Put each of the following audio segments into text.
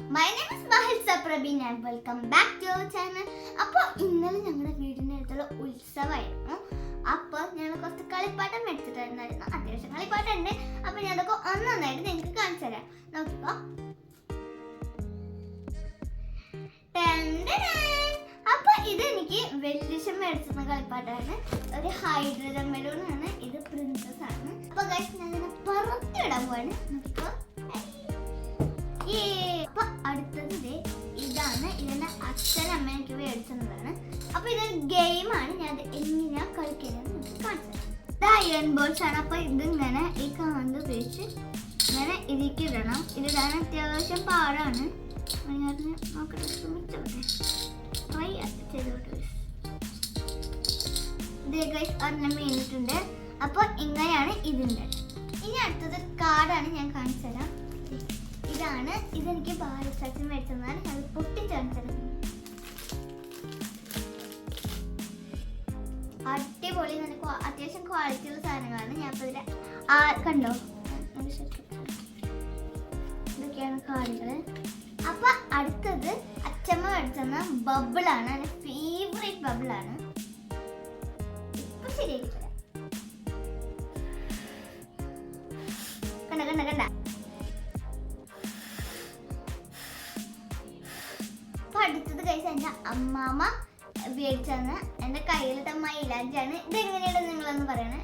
My name is Mahil സപ്രബീൻ and welcome back to our channel അപ്പോൾ ഇന്നലെ ഞങ്ങളുടെ വീടിന്റെ അടുത്തുള്ള ഉത്സവമായിരുന്നു അപ്പോൾ ഞങ്ങൾ കുറച്ച് കളിപ്പാട്ടം മേടിച്ചിട്ടുണ്ടായിരുന്നു. അത്യാവശ്യം കളിപ്പാട്ടം ഉണ്ട്. അപ്പോൾ ഞാൻ അതൊക്കെ ഒന്നൊന്നായിട്ട് നിങ്ങൾക്ക് കാണിച്ചു തരാം. നോക്കിക്കോ. അപ്പൊ ഇത് എനിക്ക് വെല്ലിശം മേടിച്ചിരുന്ന കളിപ്പാട്ടാണ്. ഒരു ഹൈഡ്രജൻ ആണ്. ഇത് പ്രിൻസസ് ആണ്. അപ്പൊ ഗൈസ് ഞാൻ ഇതിനെ പറത്തിവിടാൻ പോവാണ്. എനിക്ക് എന്നുള്ളതാണ് അപ്പൊ ഇതൊരു ഗെയിമാണ് ഞാൻ എങ്ങനെയാ കളിക്കുന്നത്. ഇത് അയൺ ബോൾസ് ആണ്. അപ്പൊ ഇതിങ്ങനെ ഈ കാണ്ട് ഉപയോഗിച്ച് ഇങ്ങനെ ഇതിക്ക് ഇടണം. ഇതിടാൻ അത്യാവശ്യം പാടാണ്. നോക്കട്ടെ ഇത് അപ്പൊ ഇങ്ങനെയാണ് ഇതിന്റെ. ഇനി അടുത്തത് കാർഡാണ് ഞാൻ കാണിച്ചു തരാം. ഇതാണ് ഇതെനിക്ക് ഭാരത് സച്ചിൻ മേടിച്ചതാണ് അത് പൊട്ടിച്ചടിച്ചത് അടിപൊളി നല്ല അത്യാവശ്യം ക്വാളിറ്റി ഉള്ള സാധനങ്ങളാണ്. ഞാൻ ഇപ്പോൾ ഇതിൽ ആ കണ്ടോ. ഇതൊക്കെയാണ് കാർഡുകൾ അപ്പൊ അടുത്തത് അച്ഛമ്മ മേടിച്ചെന്ന ബബിളാണ് എന്റെ ഫേവറേറ്റ് ബബിളാണ് ഇപ്പൊ തരാം കണ്ട കണ്ട കണ്ട. അടുത്തത് കഴിച്ച എന്റെ അമ്മാമ്മ മേടിച്ചെന്ന് എന്റെ കയ്യിലിട്ട മൈലാഞ്ചാണ് ഇതെങ്ങനെയാണ് നിങ്ങളൊന്ന് പറയണേ?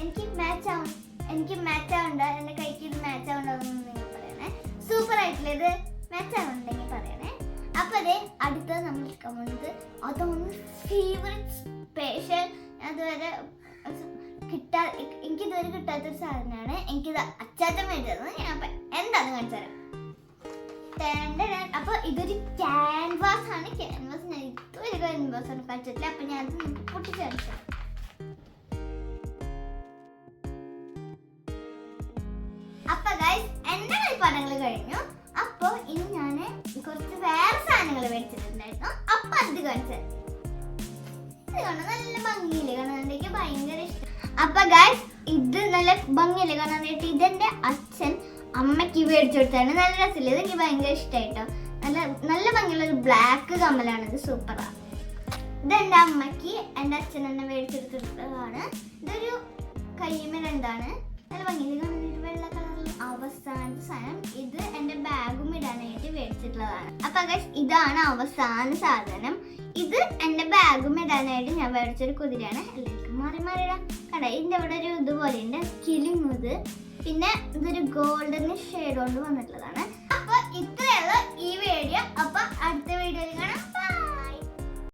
എനിക്ക് മാച്ച് ആവും. എനിക്ക് മാച്ച് ആവണ്ട. എന്റെ കൈക്ക് ഇത് മാച്ച് ആവണ്ടെന്ന് നിങ്ങൾ പറയണേ. സൂപ്പർ ആയിട്ടില്ല ഇത് മാച്ച് ആവുന്നുണ്ടെങ്കിൽ പറയണേ. അപ്പോൾ അതെ അടുത്തത് നമ്മൾ എടുക്കാൻ പോകുന്നത് അതൊന്ന് ഫേവറേറ്റ് സ്പെഷ്യൽ അതുവരെ കിട്ടാ എനിക്കിതുവരെ കിട്ടാത്തൊരു സാധനമാണ്. എനിക്കിത് അച്ചാച്ചൻ മേടിച്ചത് ഞാൻ എന്താണെന്ന് കാണിച്ചു തരാം. ടെൻഡൻ. അപ്പൊ ഇതൊരു ക്യാൻവാസ് ആണ്. ക്യാൻവാസ് ഞാൻ ക്യാൻവാസ് ആണ് കളിച്ചിട്ടില്ല അപ്പൊ ഞാൻ നിങ്ങൾക്ക് പൊട്ടിച്ച്. അപ്പൊ ഗൈസ് കളിപ്പാടങ്ങൾ കഴിഞ്ഞു. അപ്പൊ ഇനി ഞാൻ കുറച്ച് വേറെ സാധനങ്ങൾ മേടിച്ചിട്ടുണ്ടായിരുന്നു. അപ്പൊ അത് കാണിച്ചത് ഇത് കാണാൻ നല്ല ഭംഗിയില്ല? കാണാൻ ഭയങ്കര ഇഷ്ടം. അപ്പൊ ഗൈസ് ഇത് നല്ല ഭംഗിയില്ല? കാണാൻ ഇതെന്റെ അച്ഛൻ അമ്മയ്ക്ക് മേടിച്ചു കൊടുത്താണ് നല്ല രസമില്ല? ഇത് എനിക്ക് ഭയങ്കര ഇഷ്ടമായിട്ടോ നല്ല നല്ല ഭംഗിയുള്ള ഒരു ബ്ലാക്ക് കമ്മലാണ്. ഇത് സൂപ്പറാണ് ഇത് എന്റെ അമ്മയ്ക്ക് എന്റെ അച്ഛൻ എന്നെ മേടിച്ചെടുത്തതാണ് ഇതൊരു കയ്യുമ്മൽ എന്താണ് നല്ല ഭംഗിയിൽ കാണുന്ന വെള്ള കളറിൽ അവസാനത്തെ സാധനം. ഇത് എന്റെ ബാഗും ഇടാനായിട്ട് മേടിച്ചിട്ടുള്ളതാണ്. അപ്പൊ ഇതാണ് അവസാന സാധനം. ഇത് എന്റെ ബാഗും ഇടാനായിട്ട് ഞാൻ മേടിച്ചൊരു കുതിരയാണ്. എല്ലാവർക്കും മാറി മാറി ഇടാം. കണ്ട? ഇതിന്റെ അവിടെ ഒരു ഇതുപോലെ ഉണ്ട് കിളിങ്ങുത് പിന്നെ ഇതൊരു ഗോൾഡൻ കൊണ്ട് ഇത്ര